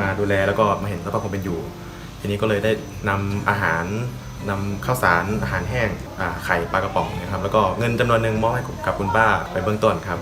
มาดูแลแล้วก็มาเห็นสภาพความเป็นอยู่ ทีนี้ก็เลยได้นำอาหารนำข้าวสารอาหารแห้งอ่าไข่ปลากระป๋องนะครับแล้วก็เงินจำนวนหนึ่งมอบให้กับคุณป้าไปเบื้องต้นครับ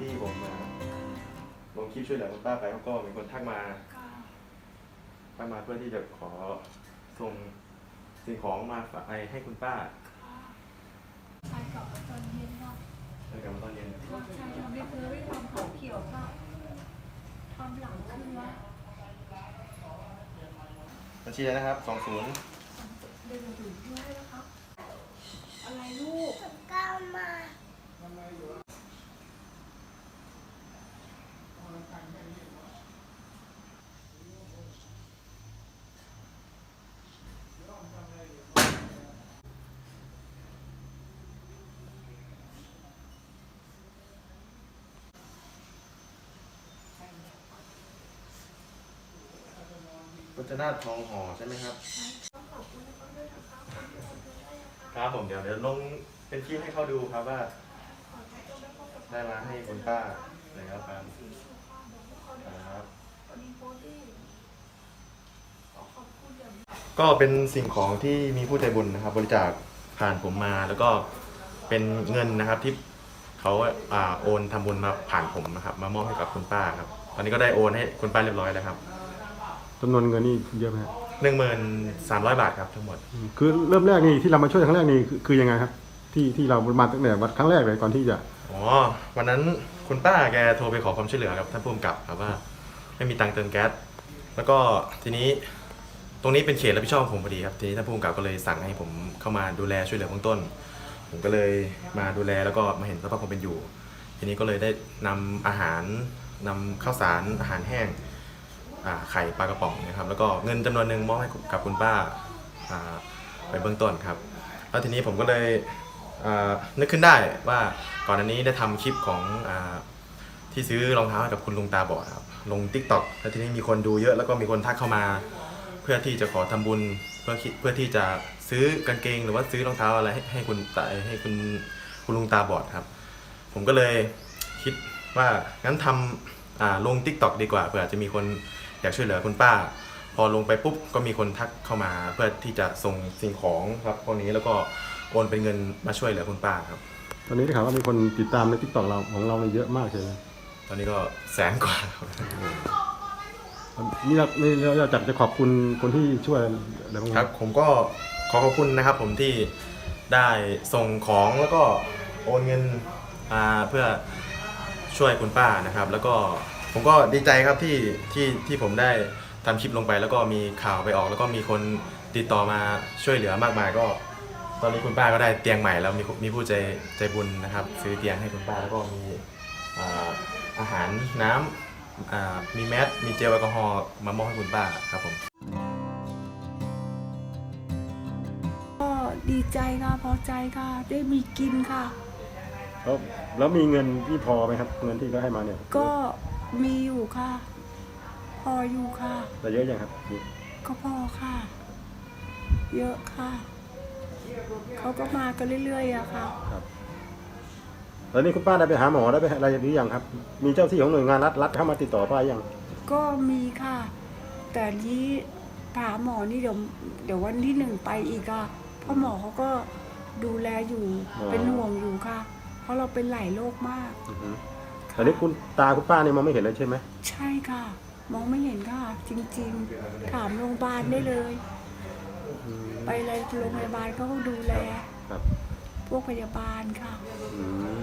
ที่ผมมาลงคลิปช่วยเหลือคุณป้าไปเขาก็มีคนทักมาทักมาเพื่อที่จะขอส่งสิ่งของมาฝากให้คุณป้าใช่กลับมาตอนเย็นค่ะในกลับมาตอนเย็นใช่ทำให้เธอได้ทำของเขียวค่ะทำหลังขึ้นว่าบัญชีอะไรนะครับสองศูนย์เดินมาดูด้วยนะคะอะไรลูกก้าวมา พุทธนาถทองห่อใช่ไหมครับ ครับผมเดี๋ยวเดี๋ยวลงเป็นคลิปให้เขาดูครับว่า ได้มาให้คุณป้านะครับครับครับก็เป็นสิ่งของที่มีผู้ใจบุญนะครับ บริจาคผ่านผมมาแล้วก็เป็นเงินนะครับที่เขาอ่าโอนทำบุญมาผ่านผมนะครับ มามอบให้กับคุณป้าครับ ตอนนี้ก็ได้โอนให้คุณป้าเรียบร้อยแล้วครับ จำนวนเงินนี่เยอะไหมฮะหนึ่งหมื่นสามร้อยบาทครับทั้งหมด อืมคือเริ่มแรกนี่ที่เรามาช่วยครั้งแรกนี่คือคือยังไงครับ ที่ที่เรามาตั้งแต่วันครั้งแรกเลยก่อนที่จะ อ๋อ วันนั้นคุณป้าแกโทรไปขอความช่วยเหลือครับท่านผู้กำกับครับว่า ไม่มีตังค์เติมแก๊ส แล้วก็ทีนี้ตรงนี้เป็นเขตรับผิดชอบของผมพอดีครับ ทีนี้ท่านผู้กำกับก็เลยสั่งให้ผมเข้ามาดูแลช่วยเหลือเบื้องต้น ผมก็เลยมาดูแลแล้วก็มาเห็นสภาพความเป็นอยู่ ทีนี้ก็เลยได้นำอาหารนำข้าวสารอาหารแห้งอ่า ไข่ปลากระป๋องนะครับแล้วก็เงินจำนวนหนึ่งมอบให้กับคุณป้าไปเบื้องต้นครับ แล้วทีนี้ผมก็เลยนึกขึ้นได้ว่าก่อนอันนี้ได้ทำคลิปของอที่ซื้อรองเท้าให้กับคุณลุงตาบอดครับลง t ิ k t o k แล้วทีนี้มีคนดูเยอะแล้วก็มีคนทักเข้ามา เพื่อที่จะขอทำบุญเพื่อเพื่อที่จะซื้อกางเกง หรือว่าซื้อรองเท้าอะไรให้ให้คุณตาให้คุณคุณลุงตาบอดครับ ผมก็เลยคิดว่างั้นทำลง t ิ k t o k ดีกว่าเผื่อจะมีคน อยากช่วยเหลือคุณป้า พอลงไปปุ๊บก็มีคนทักเข้ามาเพื่อที่จะส่งสิ่งของครับพวกนี้แล้วก็โอนเป็นเงินมาช่วยเหลือคุณป้าครับ ตอนนี้ได้ข่าวว่ามีคนติดตามในทิกตอกเราของเราเนี่ยเยอะมากใช่ไหมตอนนี้ก็แสนกว่าครับนี่เรานี่เราอยากจะขอบคุณคนที่ช่วยอะไรบ้างไหมครับ ผมก็ขอขอบคุณนะครับ ผมที่ได้ส่งของแล้วก็โอนเงินมาเพื่อช่วยคุณป้านะครับ แล้วก็ ผมก็ดีใจครับที่ที่ที่ผมได้ทำคลิปลงไป แล้วก็มีข่าวไปออก แล้วก็มีคนติดต่อมาช่วยเหลือมากมายก็ ตอนนี้คุณป้าก็ได้เตียงใหม่แล้วมีมีผู้ใจใจบุญนะครับ ซื้อเตียงให้คุณป้าแล้วก็มีอ่าอาหารน้ำอ่ามีแมสมีเจลแอลกอฮอล์มามอบให้คุณป้าครับผมก็ดีใจค่ะพอใจค่ะ ได้มีกินค่ะ แล้วแล้วมีเงินที่พอไหมครับ เงินที่เขาให้มาเนี่ยก็ มีอยู่ค่ะ พออยู่ค่ะ แต่เยอะยังครับมีก็พอค่ะ เยอะค่ะ เขาก็มากันเรื่อยๆอะค่ะ ครับแล้วนี่คุณป้าได้ไปหาหมอได้ไปอะไรหรือยังครับ มีเจ้าที่ของหน่วยงานรัฐรัฐเข้ามาติดต่อป้ายังก็มีค่ะ แต่นี้หาหมอนี่เดี๋ยวเดี๋ยววันที่หนึ่งไปอีกอะเพราะหมอเขาก็ดูแลอยู่เป็นห่วงอยู่ค่ะ เพราะเราเป็นหลายโรคมาก อือฮึ แต่นี่คุณตาคุณป้านี่มองไม่เห็นเลยใช่ไหมใช่ค่ะอมองไม่เห็นค่ะ จริงๆ ถามโรงพยาบาลได้เลยอืมไปเลยโรงพยาบาลเขาก็ดูแล ครับ พวกพยาบาลค่ะ อืม